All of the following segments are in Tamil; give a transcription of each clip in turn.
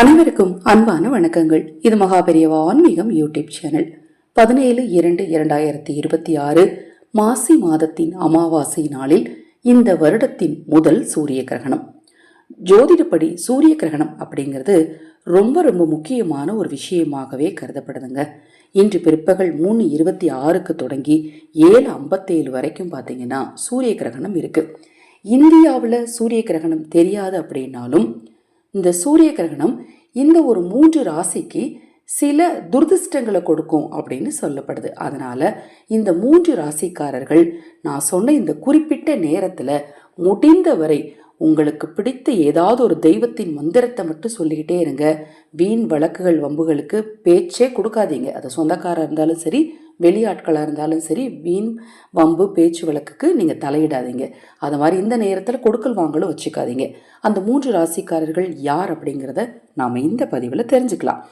அனைவருக்கும் அன்பான வணக்கங்கள். இது மகாபெரியவா ஆன்மீகம் யூடியூப் சேனல். பதினேழு இரண்டு இரண்டாயிரத்தி இருபத்தி ஆறு மாசி மாதத்தின் அமாவாசை நாளில் இந்த வருடத்தின் முதல் சூரிய கிரகணம். ஜோதிடப்படி சூரிய கிரகணம் அப்படிங்கிறது ரொம்ப ரொம்ப முக்கியமான ஒரு விஷயமாகவே கருதப்படுதுங்க. இன்று பிற்பகல் மூணு இருபத்தி ஆறுக்கு தொடங்கி ஏழு ஐம்பத்தேழு வரைக்கும் பார்த்தீங்கன்னா சூரிய கிரகணம் இருக்குது இந்தியாவில் சூரிய கிரகணம் தெரியாது அப்படின்னாலும் இந்த சூரிய கிரகணம் இந்த ஒரு மூன்று ராசிக்கு சில துர்திஷ்டங்களை கொடுக்கும் அப்படின்னு சொல்லப்படுது. அதனால இந்த மூன்று ராசிக்காரர்கள் நான் சொன்ன இந்த குறிப்பிட்ட நேரத்தில் முடிந்தவரை உங்களுக்கு பிடித்த ஏதாவது ஒரு தெய்வத்தின் மந்திரத்தை மட்டும் சொல்லிக்கிட்டே இருங்க. வீண் வழக்குகள் வம்புகளுக்கு பேச்சே கொடுக்காதீங்க. அது சொந்தக்காராக இருந்தாலும் சரி வெளியாட்களாக இருந்தாலும் சரி வீண் வம்பு பேச்சு வழக்குக்கு நீங்கள் தலையிடாதீங்க. அது மாதிரி இந்த நேரத்தில் கொடுக்கல் வாங்கலும் வச்சுக்காதீங்க. அந்த மூன்று ராசிக்காரர்கள் யார் அப்படிங்கிறத நாம் இந்த பதிவில் தெரிஞ்சுக்கலாம்.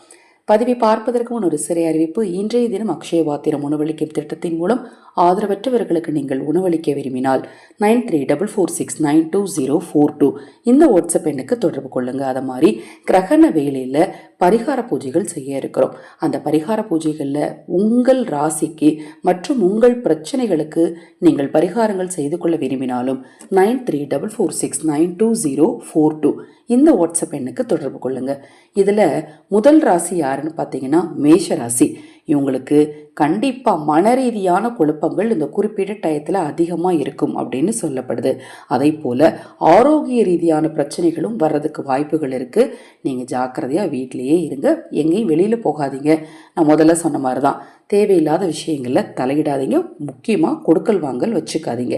பதவி பார்ப்பதற்கு முன் ஒரு சிறை அறிவிப்பு. இன்றைய தினம் அக்ஷய பாத்திரம் உணவளிக்கும் திட்டத்தின் மூலம் ஆதரவற்றவர்களுக்கு நீங்கள் உணவளிக்க விரும்பினால் nine three double four six nine two zero four two இந்த வாட்ஸ்அப் எண்ணுக்கு தொடர்பு கொள்ளுங்க. அதை மாதிரி கிரகண வேலையில் பரிகார பூஜைகள் செய்ய இருக்கிறோம். அந்த பரிகார பூஜைகளில் உங்கள் ராசிக்கு மற்றும் உங்கள் பிரச்சனைகளுக்கு நீங்கள் பரிகாரங்கள் செய்து கொள்ள விரும்பினாலும் nine three double four six nine two zero four two இந்த வாட்ஸ்அப் எண்ணுக்கு தொடர்பு கொள்ளுங்கள் இதில் முதல் ராசி யாருன்னு பார்த்தீங்கன்னா மேஷ ராசி. இவங்களுக்கு கண்டிப்பாக மன ரீதியான குழப்பங்கள் இந்த குறிப்பிட்ட டயத்தில் அதிகமாக இருக்கும் அப்படின்னு சொல்லப்படுது. அதே போல் ஆரோக்கிய ரீதியான பிரச்சனைகளும் வர்றதுக்கு வாய்ப்புகள் இருக்குது நீங்கள் ஜாக்கிரதையாக வீட்டிலேயே இருங்க. எங்கேயும் வெளியில் போகாதீங்க. நான் முதல்ல சொன்ன மாதிரி தான் தேவையில்லாத விஷயங்களில் தலையிடாதீங்க. முக்கியமாக கொடுக்கல் வாங்கல் வச்சுக்காதீங்க.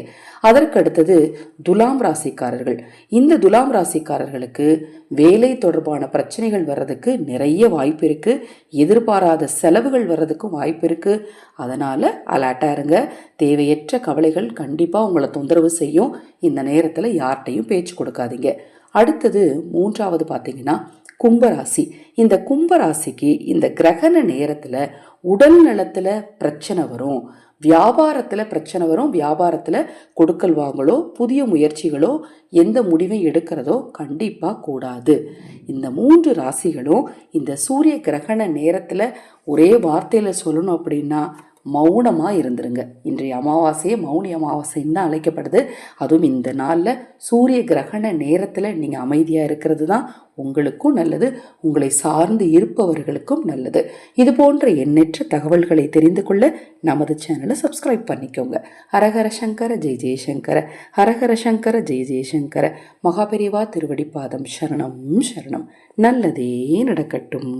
அதற்கு அடுத்தது துலாம் ராசிக்காரர்கள். இந்த துலாம் ராசிக்காரர்களுக்கு வேலை தொடர்பான பிரச்சனைகள் வர்றதுக்கு நிறைய வாய்ப்பு இருக்குது எதிர்பாராத செலவுகள் வர்றதுக்கும் வாய்ப்பு இருக்குது அதனால் அலர்ட்டாக இருங்க. தேவையற்ற கவலைகள் கண்டிப்பாக உங்களை தொந்தரவு செய்யும். இந்த நேரத்தில் யார்கிட்டையும் பேச்சு கொடுக்காதீங்க. அடுத்தது மூன்றாவது பார்த்தீங்கன்னா கும்பராசி. இந்த கும்பராசிக்கு இந்த கிரகண நேரத்தில் உடல் நலத்தில் பிரச்சனை வரும். வியாபாரத்தில் பிரச்சனை வரும். வியாபாரத்தில் கொடுக்கல் வாங்கலோ புதிய முயற்சிகளோ எந்த முடிவை எடுக்கிறதோ கண்டிப்பாக கூடாது. இந்த மூன்று ராசிகளும் இந்த சூரிய கிரகண நேரத்தில் ஒரே வார்த்தையில் சொல்லணும் அப்படின்னா மௌனமாக இருந்துருங்க. இன்றைய அமாவாசையே மௌனி அமாவாசைன்னு தான் அழைக்கப்படுது. அதுவும் இந்த நாளில் சூரிய கிரகண நேரத்தில் நீங்கள் அமைதியாக இருக்கிறது தான் உங்களுக்கும் நல்லது. உங்களை சார்ந்து இருப்பவர்களுக்கும் நல்லது. இது போன்ற எண்ணற்ற தகவல்களை தெரிந்து கொள்ள நமது சேனலை சப்ஸ்கிரைப் பண்ணிக்கோங்க. ஹரஹர சங்கர ஜெய் ஜெயசங்கர ஹரஹர சங்கர ஜெய் ஜெயசங்கர மகாபெரிவா திருவடிப்பாதம் சரணம் சரணம். நல்லதே நடக்கட்டும்.